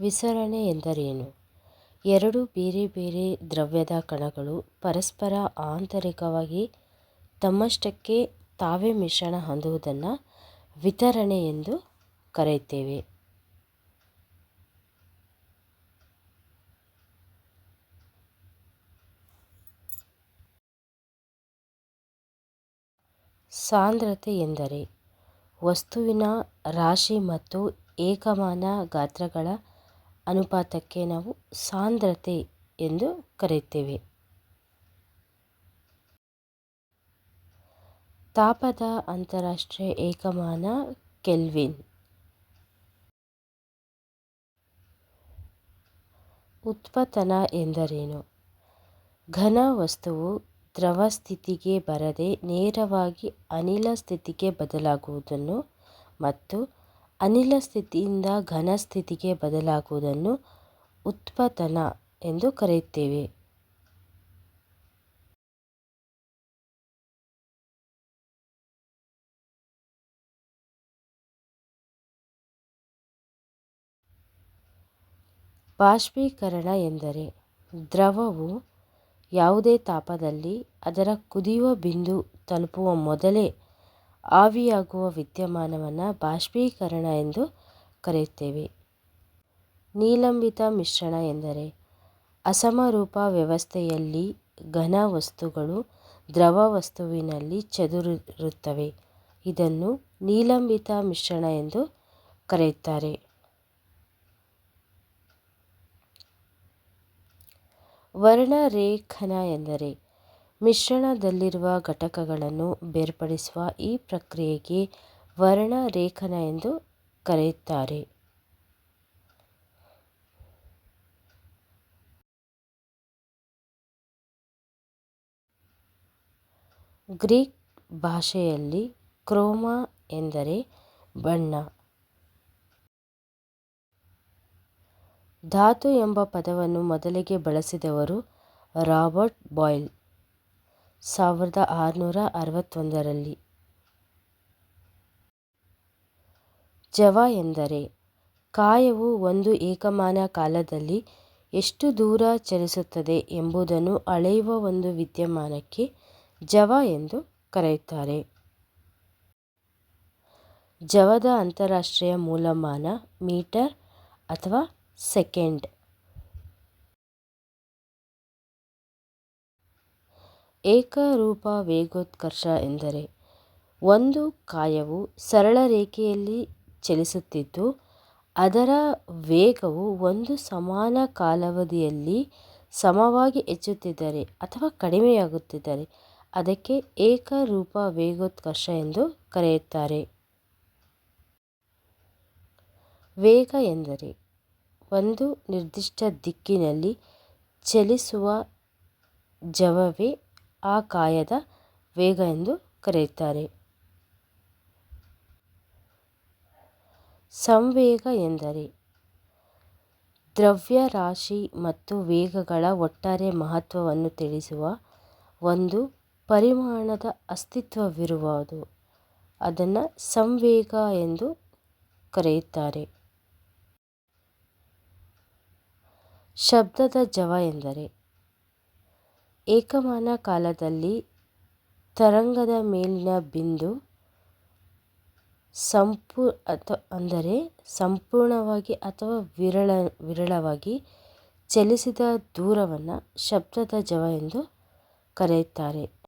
ವಿಸರಣೆ ಎಂದರೇನು? ಎರಡು ಬೇರೆ ಬೇರೆ ದ್ರವ್ಯದ ಕಣಗಳು ಪರಸ್ಪರ ಆಂತರಿಕವಾಗಿ ತಮ್ಮಷ್ಟಕ್ಕೆ ತಾವೇ ಮಿಶ್ರಣ ಹೊಂದುವುದನ್ನು ವಿತರಣೆ ಎಂದು ಕರೆಯುತ್ತೇವೆ. ಸಾಂದ್ರತೆ ಎಂದರೆ ವಸ್ತುವಿನ ರಾಶಿ ಮತ್ತು ಏಕಮಾನ ಗಾತ್ರಗಳ ಅನುಪಾತಕ್ಕೆ ನಾವು ಸಾಂದ್ರತೆ ಎಂದು ಕರೆಯುತ್ತೇವೆ. ತಾಪದ ಅಂತಾರಾಷ್ಟ್ರೀಯ ಏಕಮಾನ ಕೆಲ್ವಿನ್. ಉತ್ಪತನ ಎಂದರೇನು? ಘನ ವಸ್ತುವು ದ್ರವ ಸ್ಥಿತಿಗೆ ಬರದೆ ನೇರವಾಗಿ ಅನಿಲ ಸ್ಥಿತಿಗೆ ಬದಲಾಗುವುದನ್ನು ಮತ್ತು ಅನಿಲ ಸ್ಥಿತಿಯಿಂದ ಘನ ಸ್ಥಿತಿಗೆ ಬದಲಾಗುವುದನ್ನು ಉತ್ಪತನ ಎಂದು ಕರೆಯುತ್ತೇವೆ. ಬಾಷ್ಪೀಕರಣ ಎಂದರೆ ದ್ರವವು ಯಾವುದೇ ತಾಪದಲ್ಲಿ ಅದರ ಕುದಿಯುವ ಬಿಂದು ತಲುಪುವ ಮೊದಲೇ ಆವಿಯಾಗುವ ವಿದ್ಯಮಾನವನ್ನು ಬಾಷ್ಪೀಕರಣ ಎಂದು ಕರೆಯುತ್ತೇವೆ. ನೀಲಂಬಿತ ಮಿಶ್ರಣ ಎಂದರೆ ಅಸಮರೂಪ ವ್ಯವಸ್ಥೆಯಲ್ಲಿ ಘನ ವಸ್ತುಗಳು ದ್ರವ ವಸ್ತುವಿನಲ್ಲಿ ಚದುರಿರುತ್ತವೆ ಇದನ್ನು ನೀಲಂಬಿತ ಮಿಶ್ರಣ ಎಂದು ಕರೆಯುತ್ತಾರೆ. ವರ್ಣರೇಖನ ಎಂದರೆ ಮಿಶ್ರಣದಲ್ಲಿರುವ ಘಟಕಗಳನ್ನು ಬೇರ್ಪಡಿಸುವ ಈ ಪ್ರಕ್ರಿಯೆಗೆ ವರ್ಣರೇಖನ ಎಂದು ಕರೆಯುತ್ತಾರೆ. ಗ್ರೀಕ್ ಭಾಷೆಯಲ್ಲಿ ಕ್ರೋಮಾ ಎಂದರೆ ಬಣ್ಣ. ಧಾತು ಎಂಬ ಪದವನ್ನು ಮೊದಲಿಗೆ ಬಳಸಿದವರು ರಾಬರ್ಟ್ ಬಾಯ್ಲ್ ಸಾವಿರದ ಆರುನೂರ ಅರವತ್ತೊಂದರಲ್ಲಿ. ಜವ ಎಂದರೆ, ಕಾಯವು ಒಂದು ಏಕಮಾನ ಕಾಲದಲ್ಲಿ ಎಷ್ಟು ದೂರ ಚಲಿಸುತ್ತದೆ ಎಂಬುದನ್ನು ಅಳೆಯುವ ಒಂದು ವಿದ್ಯಮಾನಕ್ಕೆ ಜವ ಎಂದು ಕರೆಯುತ್ತಾರೆ. ಜವದ ಅಂತಾರಾಷ್ಟ್ರೀಯ ಮೂಲಮಾನ ಮೀಟರ್ ಅಥವಾ ಸೆಕೆಂಡ್. ಏಕರೂಪ ವೇಗೋತ್ಕರ್ಷ ಎಂದರೆ ಒಂದು ಕಾಯವು ಸರಳ ರೇಖೆಯಲ್ಲಿ ಚಲಿಸುತ್ತಿದ್ದು, ಅದರ ವೇಗವು ಒಂದು ಸಮಾನ ಕಾಲಾವಧಿಯಲ್ಲಿ ಸಮವಾಗಿ ಹೆಚ್ಚುತ್ತಿದ್ದರೆ ಅಥವಾ ಕಡಿಮೆಯಾಗುತ್ತಿದ್ದರೆ ಅದಕ್ಕೆ ಏಕರೂಪ ವೇಗೋತ್ಕರ್ಷ ಎಂದು ಕರೆಯುತ್ತಾರೆ. ವೇಗ ಎಂದರೆ ಒಂದು ನಿರ್ದಿಷ್ಟ ದಿಕ್ಕಿನಲ್ಲಿ ಚಲಿಸುವ ಜವವೇ ಆ ಕಾಯದ ವೇಗ ಎಂದು ಕರೆಯುತ್ತಾರೆ. ಸಂವೇಗ ಎಂದರೆ ದ್ರವ್ಯರಾಶಿ ಮತ್ತು ವೇಗಗಳ ಒಟ್ಟಾರೆ ಮಹತ್ವವನ್ನು ತಿಳಿಸುವ ಒಂದು ಪರಿಮಾಣದ ಅಸ್ತಿತ್ವವಿರುವುದು ಅದನ್ನು ಸಂವೇಗ ಎಂದು ಕರೆಯುತ್ತಾರೆ. ಶಬ್ದದ ಜವ ಎಂದರೆ ಏಕಮಾನ ಕಾಲದಲ್ಲಿ ತರಂಗದ ಮೇಲಿನ ಬಿಂದು ಅಂದರೆ ಸಂಪೂರ್ಣವಾಗಿ ಅಥವಾ ವಿರಳ, ವಿರಳವಾಗಿ ಚಲಿಸಿದ ದೂರವನ್ನು ಶಬ್ದದ ಜವ ಎಂದು ಕರೆಯುತ್ತಾರೆ.